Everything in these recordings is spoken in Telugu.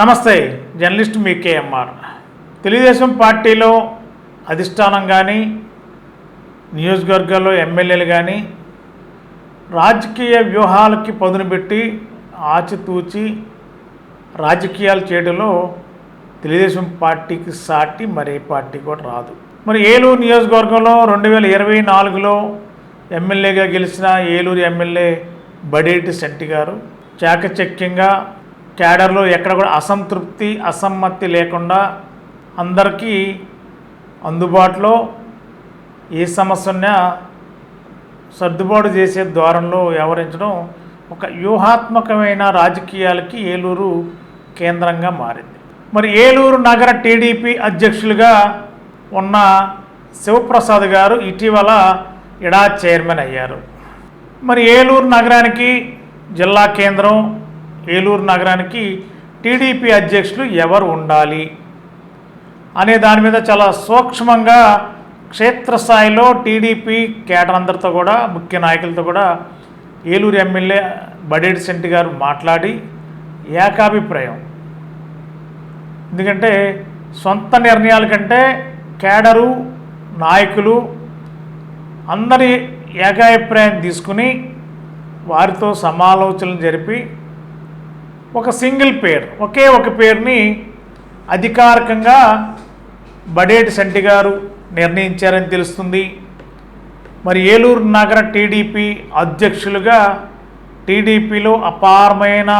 నమస్తే జర్నలిస్ట్ మీ కేఎంఆర్. తెలుగుదేశం పార్టీలో అధిష్టానం కానీ నియోజకవర్గాల్లో ఎమ్మెల్యేలు కానీ రాజకీయ వ్యూహాలకి పదును పెట్టి ఆచితూచి రాజకీయాలు చేయడంలో తెలుగుదేశం పార్టీకి సాటి మరే పార్టీ కూడా రాదు. మరి ఏలూరు నియోజకవర్గంలో రెండు వేల ఇరవై నాలుగులో ఎమ్మెల్యేగా గెలిచిన ఏలూరు ఎమ్మెల్యే బడేటి శెట్టి గారు చాకచక్యంగా క్యాడర్లో ఎక్కడ కూడా అసంతృప్తి అసమ్మతి లేకుండా అందరికీ అందుబాటులో ఏ సమస్య సర్దుబాటు చేసే ద్వారంలో వ్యవహరించడం ఒక వ్యూహాత్మకమైన రాజకీయాలకి ఏలూరు కేంద్రంగా మారింది. మరి ఏలూరు నగర టీడీపీ అధ్యక్షులుగా ఉన్న శివప్రసాద్ గారు ఇటీవల ఇడా చైర్మన్ అయ్యారు. మరి ఏలూరు నగరానికి జిల్లా కేంద్రం ఏలూరు నగరానికి టీడీపీ అధ్యక్షులు ఎవరు ఉండాలి అనే దాని మీద చాలా సూక్ష్మంగా క్షేత్రస్థాయిలో టీడీపీ కేటర్ అందరితో కూడా ముఖ్య నాయకులతో కూడా ఏలూరు ఎమ్మెల్యే బడేటి శెట్టి గారు మాట్లాడి ఏకాభిప్రాయం. ఎందుకంటే సొంత నిర్ణయాల కంటే కేడరు నాయకులు అందరి ఏకాభిప్రాయం తీసుకుని వారితో సమాలోచనలు జరిపి ఒక సింగిల్ పేర్ ఒకే ఒక పేరుని అధికారికంగా బడేటి శెట్టి గారు నిర్ణయించారని తెలుస్తుంది. మరి ఏలూరు నగర టీడీపీ అధ్యక్షులుగా టీడీపీలో అపారమైన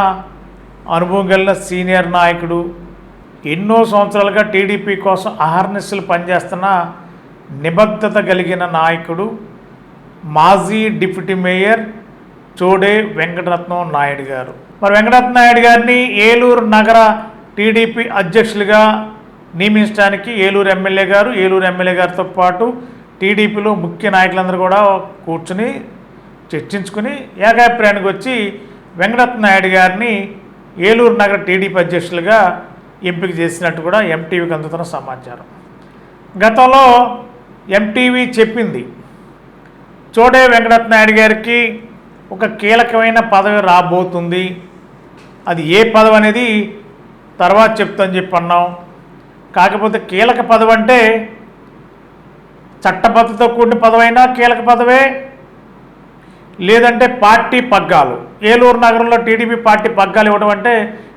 అనుభవం కలిగిన సీనియర్ నాయకుడు ఎన్నో సంవత్సరాలుగా టీడీపీ కోసం అహర్నిస్సులు పనిచేస్తున్న నిబద్ధత కలిగిన నాయకుడు మాజీ డిప్యూటీ మేయర్ చోడే వెంకటరత్నం నాయుడు గారు. మరి వెంకటరత్న నాయుడు గారిని ఏలూరు నగర టీడీపీ అధ్యక్షులుగా నియమించడానికి ఏలూరు ఎమ్మెల్యే గారు ఏలూరు ఎమ్మెల్యే గారితో పాటు టీడీపీలో ముఖ్య నాయకులందరూ కూడా కూర్చుని చర్చించుకుని ఏకాభిప్రాయానికి వచ్చి వెంకటరత్న నాయుడు గారిని ఏలూరు నగర టీడీపీ అధ్యక్షులుగా ఎంపిక చేసినట్టు కూడా ఎంటీవీకి అందుతున్న సమాచారం. గతంలో ఎంటీవీ చెప్పింది చోడే వెంకటరత్న నాయుడు గారికి ఒక కీలకమైన పదవి రాబోతుంది. అది ఏ పదవి అనేది తర్వాత చెప్తాను చెప్పి అన్నాం. కాకపోతే కీలక పదవి అంటే చట్టబద్ధతో కూడిన పదవైనా కీలక పదవే. లేదంటే పార్టీ పగ్గాలు. ఏలూరు నగరంలో టీడీపీ పార్టీ పగ్గాలు ఇవ్వడం అంటే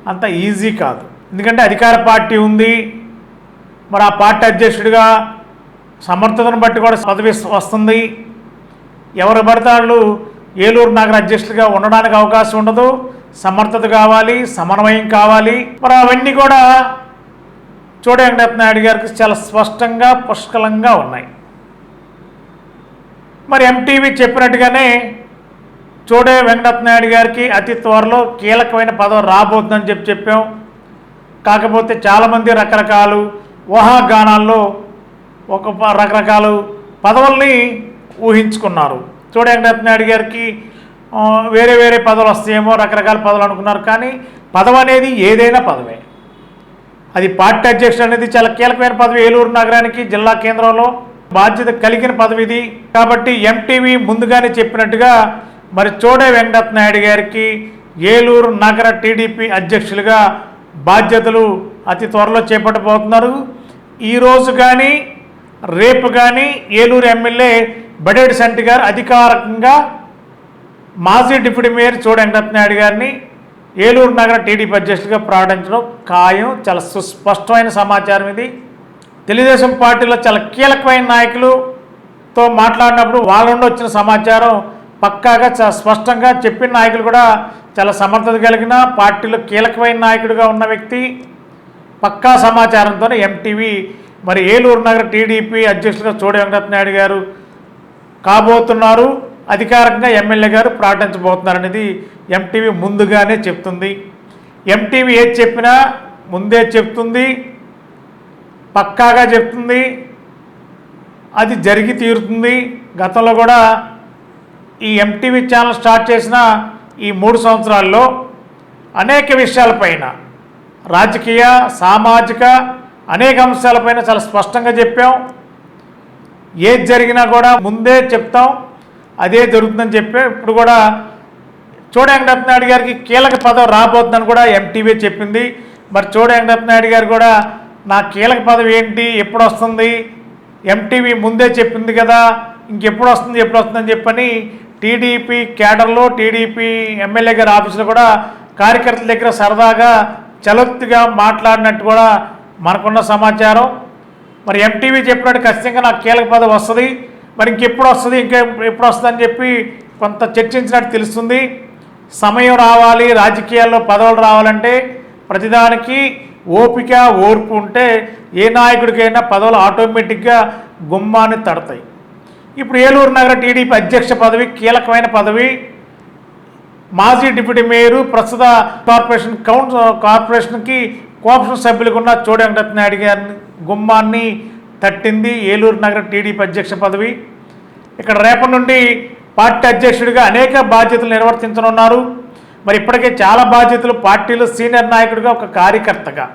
అంత ఈజీ కాదు. ఎందుకంటే అధికార పార్టీ ఉంది. మరి ఆ పార్టీ అధ్యక్షుడిగా సమర్థతను బట్టి కూడా పదవి వస్తుంది. ఎవరు పడితే వాళ్ళు ఏలూరు నగర అధ్యక్షులుగా ఉండడానికి అవకాశం ఉండదు. సమర్థత కావాలి సమన్వయం కావాలి. మరి అవన్నీ కూడా చూడ వెంకటరత్న నాయుడు గారికి చాలా స్పష్టంగా పుష్కలంగా ఉన్నాయి. మరి ఎంటీవీ చెప్పినట్టుగానే చూడే వెంకటరత్న నాయుడు గారికి అతి త్వరలో కీలకమైన పదవి రాబోతుందని చెప్పి చెప్పాం. కాకపోతే చాలామంది రకరకాలు ఊహాగానాల్లో ఒక రకరకాలు పదవుల్ని ఊహించుకున్నారు. చూడ వెంకటరత్నాయుడు గారికి వేరే వేరే పదవులు వస్తాయేమో రకరకాల పదవులు అనుకున్నారు. కానీ పదవి అనేది ఏదైనా పదవే. అది పార్టీ అధ్యక్షుడు అనేది చాలా కీలకమైన పదవి. ఏలూరు నగరానికి జిల్లా కేంద్రంలో బాధ్యత కలిగిన పదవి ఇది. కాబట్టి ఎంటీవీ ముందుగానే చెప్పినట్టుగా మరి చోడే వెంకటనాయుడు నాయుడు గారికి ఏలూరు నగర టీడీపీ అధ్యక్షులుగా బాధ్యతలు అతి త్వరలో చేపట్టబోతున్నారు. ఈరోజు కానీ రేపు కానీ ఏలూరు ఎమ్మెల్యే బడేడి సంటి గారు అధికారికంగా మాజీ డిప్యూటీ మేయర్ చోడ వెంకటనాయుడు గారిని ఏలూరు నగర టీడీపీ అధ్యక్షుడిగా ప్రకటించడం ఖాయం. చాలా సుస్పష్టమైన సమాచారం ఇది. తెలుగుదేశం పార్టీలో చాలా కీలకమైన నాయకులతో మాట్లాడినప్పుడు వాళ్ళ నుండి వచ్చిన సమాచారం పక్కాగా చాలా స్పష్టంగా చెప్పిన నాయకులు కూడా చాలా సమర్థత కలిగిన పార్టీలో కీలకమైన నాయకుడిగా ఉన్న వ్యక్తి. పక్కా సమాచారంతో ఎంటీవీ మరి ఏలూరు నగర టీడీపీ అధ్యక్షులుగా చోడ వెంకటనాయుడు గారు కాబోతున్నారు. అధికారికంగా ఎమ్మెల్యే గారు ప్రకటించబోతున్నారు అనేది ఎంటీవీ ముందుగానే చెప్తుంది. ఎంటీవీ ఏది చెప్పినా ముందే చెప్తుంది. పక్కాగా చెప్తుంది. అది జరిగి తీరుతుంది. గతంలో కూడా ఈ ఎంటీవీ ఛానల్ స్టార్ట్ చేసిన ఈ మూడు సంవత్సరాల్లో అనేక విషయాలపైన రాజకీయ సామాజిక అనేక అంశాలపైన చాలా స్పష్టంగా చెప్పాం. ఏది జరిగినా కూడా ముందే చెప్తాం అదే జరుగుతుందని చెప్పి ఇప్పుడు కూడా చూడ వెంకటరత్నాయుడు గారికి కీలక పదవి రాబోతుందని కూడా ఎంటీవీ చెప్పింది. మరి చూడ వెంకటనాయుడు గారు కూడా నా కీలక పదవి ఏంటి? ఎప్పుడు వస్తుంది ఎంటీవీ ముందే చెప్పింది కదా ఇంకెప్పుడు వస్తుంది ఎప్పుడు వస్తుందని చెప్పని టీడీపీ కేడర్లో టీడీపీ ఎమ్మెల్యే గారి ఆఫీసులో కూడా కార్యకర్తల దగ్గర సరదాగా చలొత్తుగా మాట్లాడినట్టు కూడా మనకున్న సమాచారం. మరి ఎంటీవీ చెప్పినట్టు ఖచ్చితంగా నాకు కీలక పదవి వస్తుంది. మరి ఇంకెప్పుడు వస్తుంది? ఇంకా ఎప్పుడు వస్తుంది అని చెప్పి కొంత చర్చించినట్టు తెలుస్తుంది. సమయం రావాలి రాజకీయాల్లో పదవులు రావాలంటే ప్రతిదానికి ఓపిక ఓర్పు ఉంటే ఏ నాయకుడికైనా పదవులు ఆటోమేటిక్గా గుమ్మాన్ని తడతాయి. ఇప్పుడు ఏలూరు నగర టీడీపీ అధ్యక్ష పదవి కీలకమైన పదవి మాజీ డిప్యూటీ మేయరు ప్రస్తుత కార్పొరేషన్ కౌన్ కార్పొరేషన్కి కోఆపరేషన్ సభ్యులకు ఉన్న చోడి వెంకటనాయుడు గారిని గుమ్మాన్ని తట్టింది ఏలూరు నగర టీడీపీ అధ్యక్ష పదవి. ఇక్కడ రేపటి నుండి పార్టీ అధ్యక్షుడిగా అనేక బాధ్యతలు నిర్వర్తించనున్నారు. మరి ఇప్పటికే చాలా బాధ్యతలు పార్టీలో సీనియర్ నాయకుడిగా ఒక కార్యకర్తగా.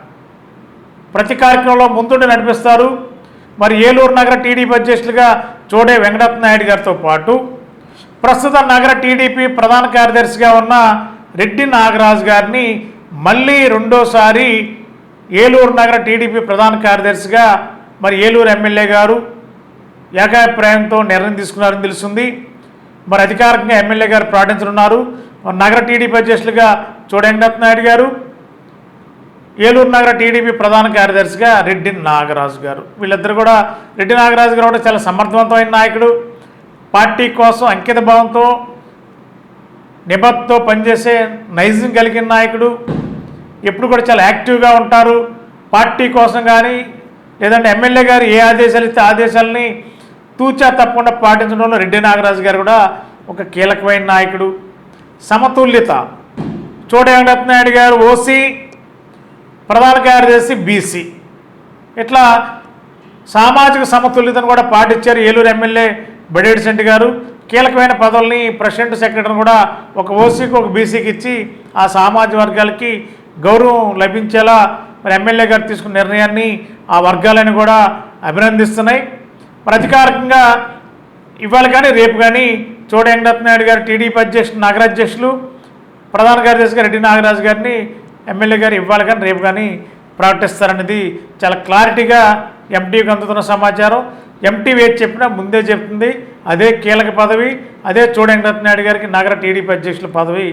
ప్రతి కార్యక్రమంలో ముందుండి నడిపిస్తారు. మరి ఏలూరు నగర టీడీపీ అధ్యక్షులుగా చోడే వెంకటనాయుడు గారితో పాటు ప్రస్తుత నగర టీడీపీ ప్రధాన కార్యదర్శిగా ఉన్న రెడ్డి నాగరాజు గారిని మళ్ళీ రెండోసారి ఏలూరు నగర టీడీపీ ప్రధాన కార్యదర్శిగా మరి ఏలూరు ఎమ్మెల్యే గారు ఏకాభిప్రాయంతో నిర్ణయం తీసుకున్నారని తెలుస్తుంది. మరి అధికారికంగా ఎమ్మెల్యే గారు ప్రకటించనున్నారు. మరి నగర టీడీపీ అధ్యక్షులుగా చూడండి నాయుడు గారు ఏలూరు నగర టీడీపీ ప్రధాన కార్యదర్శిగా రెడ్డి నాగరాజు గారు. వీళ్ళిద్దరు కూడా రెడ్డి నాగరాజు గారు కూడా చాలా సమర్థవంతమైన నాయకుడు. పార్టీ కోసం అంకిత భావంతో నిబద్ధతో పనిచేసే నైజం కలిగిన నాయకుడు. ఎప్పుడు కూడా చాలా యాక్టివ్గా ఉంటారు. పార్టీ కోసం కానీ లేదంటే ఎమ్మెల్యే గారు ఏ ఆదేశాలు ఇస్తే ఆదేశాలని తూచా తప్పకుండా పాటించడంలో రెడ్డి నాగరాజు గారు కూడా ఒక కీలకమైన నాయకుడు. సమతుల్యత. చోట వెంకటనాయుడు గారు ఓసీ ప్రధాన కార్యదర్శి బీసీ. ఇట్లా సామాజిక సమతుల్యతను కూడా పాటించారు ఏలూరు ఎమ్మెల్యే బడేడి సెంటి గారు. కీలకమైన పదవుల్ని ప్రెసిడెంట్ సెక్రటరీని కూడా ఒక ఓసీకి ఒక బీసీకి ఇచ్చి ఆ సామాజిక వర్గాలకి గౌరవం లభించేలా మరి ఎమ్మెల్యే గారు తీసుకున్న నిర్ణయాన్ని ఆ వర్గాలని కూడా అభినందిస్తున్నాయి. ప్రతికారకంగా ఇవాళ కానీ రేపు కానీ చోడ వెంకటనాయుడు గారు టీడీపీ అధ్యక్షులు నగరాధ్యక్షులు ప్రధాన కార్యదర్శిగా రెడ్డి నాగరాజు గారిని ఎమ్మెల్యే గారు ఇవ్వాలి కానీ రేపు కానీ ప్రకటిస్తారనేది చాలా క్లారిటీగా ఎంటీకి అందుతున్న సమాచారం. ఎంటీవీ ఏది చెప్పినా ముందే చెప్తుంది. అదే కీలక పదవి అదే చోడ వెంకటనాయుడు గారికి నగర టీడీపీ అధ్యక్షుల పదవి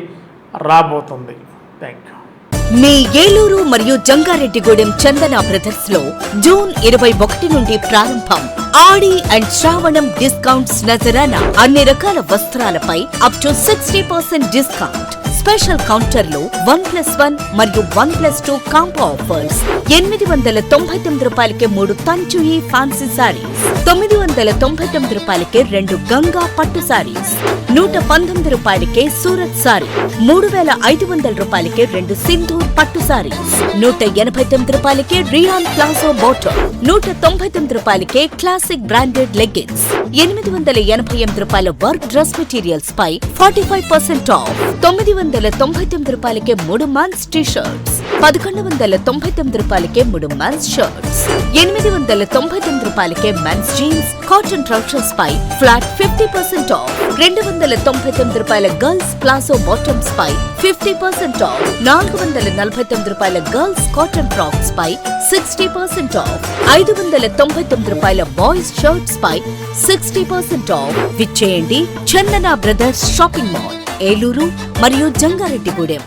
రాబోతుంది. థ్యాంక్ యూ మీ ఏలూరు మరియు జంగారెడ్డిగూడెం చందన బ్రదర్స్లో జూన్ ఇరవై ఒకటి నుండి ప్రారంభం. ఆడి అండ్ శ్రావణం డిస్కౌంట్స్ నజరాన అన్ని రకాల వస్త్రాలపై up to sixty percent discount special కౌంటర్లో వన్ ప్లస్ వన్ మరియు one plus two combo offers. ఎనిమిది వందల తొంభై తొమ్మిది రూపాయలకే మూడు తంచుయి ఫ్యాన్సీ సారీస్ తొమ్మిది వందల తొంభై తొమ్మిది రూపాయలకే రెండు గంగా పట్టు సారీస్ నూట పంతొమ్మిది రూపాయలకే సూరత్ సారీ మూడు వేల ఐదు వందల రూపాయలకే రెండు సింధూర్ పట్టు సారీస్ నూట ఎనభై తొమ్మిది రూపాయలకే రియాన్ ప్లాజో బోటో నూట తొంభై తొమ్మిది రూపాయలకే క్లాసిక్ బ్రాండెడ్ లెగ్గిన్స్ ఎనిమిది వందల ఎనభై ఎనిమిది రూపాయల వర్క్ డ్రెస్ మెటీరియల్స్ పై ఫార్టీ ఫైవ్ పర్సెంట్ ఆఫ్ తొమ్మిది వందల తొంభై తొమ్మిది రూపాయలకే మూడు మన్స్ టీ షర్ట్స్ పదకొండు వందల తొంభై తొమ్మిది రూపాయలకే మూడు మన్స్ షర్ట్స్ ఎనిమిది వందల తొంభై తొమ్మిది రూపాయలకే మెన్స్ జీన్స్ కాటన్ ట్రౌజర్స్ పై ఫ్లాట్ ఫిఫ్టీ పర్సెంట్ ఆఫ్ రెండు వందల తొంభై తొమ్మిది రూపాయల గర్ల్స్ ప్లాజో బాటమ్స్ పై ఫిఫ్టీ పర్సెంట్ ఆఫ్ నాలుగు వందల నలభై తొమ్మిది రూపాయల గర్ల్స్ కాటన్ ఫ్రాక్స్ పై సిక్స్టీ పర్సెంట్ ఆఫ్. ఐదు వందల తొంభై తొమ్మిది రూపాయల బాయ్స్ షర్ట్స్ పై sixty percent off. విచ్చేయండి Chandana brothers shopping mall Eluru మరియు జంగారెడ్డిగూడెం.